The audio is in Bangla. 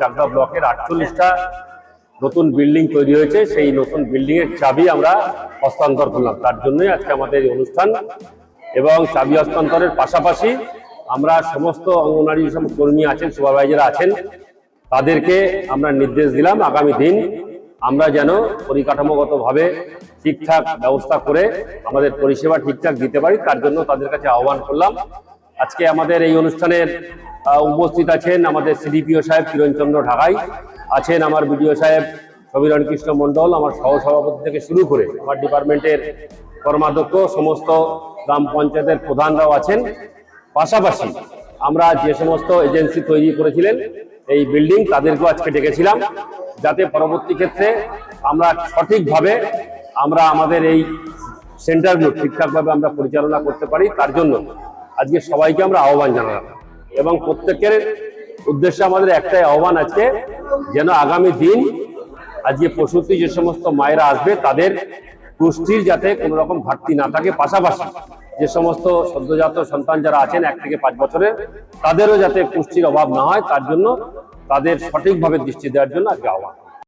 চাকদা ব্লকের আটচল্লিশটা নতুন বিল্ডিং তৈরি হয়েছে। সেই নতুন বিল্ডিং এর চাবি আমরা হস্তান্তর করলাম। তার জন্যই আজকে আমাদের এই অনুষ্ঠান এবং চাবি হস্তান্তরের পাশাপাশি আমরা সমস্ত অঙ্গনারী যেসব কর্মী আছেন সুপারভাইজার আছেন, তাদেরকে আমরা নির্দেশ দিলাম আগামী দিন আমরা যেন পরিকাঠামোগতভাবে ঠিকঠাক ব্যবস্থা করে আমাদের পরিষেবা ঠিকঠাক দিতে পারি। তার জন্য তাদের কাছে আহ্বান করলাম। আজকে আমাদের এই অনুষ্ঠানের উপস্থিত আছেন আমাদের সিডিপিও সাহেব কিরণচন্দ্র ঢাকাই, আছেন আমার বিডিও সাহেব সবিরণ কৃষ্ণ মণ্ডল, আমার সহসভাপতি থেকে শুরু করে আমার ডিপার্টমেন্টের কর্মাধ্যক্ষ, সমস্ত গ্রাম পঞ্চায়েতের প্রধানরাও আছেন। পাশাপাশি আমরা যে সমস্ত এজেন্সি তৈরি করেছিলেন, এই বিল্ডিং তাদেরকেও আজকে ডেকেছিলাম, যাতে পরবর্তী ক্ষেত্রে আমরা সঠিকভাবে আমরা আমাদের এই সেন্টারগুলো ঠিকঠাকভাবে আমরা পরিচালনা করতে পারি, তার জন্য আজকে সবাইকে আমরা আহ্বান জানালাম। এবং প্রত্যেকের উদ্দেশ্যে আমাদের একটাই আহ্বান আছে, যেন আগামী দিন, আজকে প্রসূতি যে সমস্ত মায়েরা আসবে, তাদের পুষ্টির যাতে কোনো রকম ঘাটতি না থাকে। পাশাপাশি যে সমস্ত সদ্যজাত সন্তান যারা আছেন, এক থেকে পাঁচ বছরের, তাদেরও যাতে পুষ্টির অভাব না হয়, তার জন্য তাদের সঠিকভাবে দৃষ্টি দেওয়ার জন্য আজকে আহ্বান।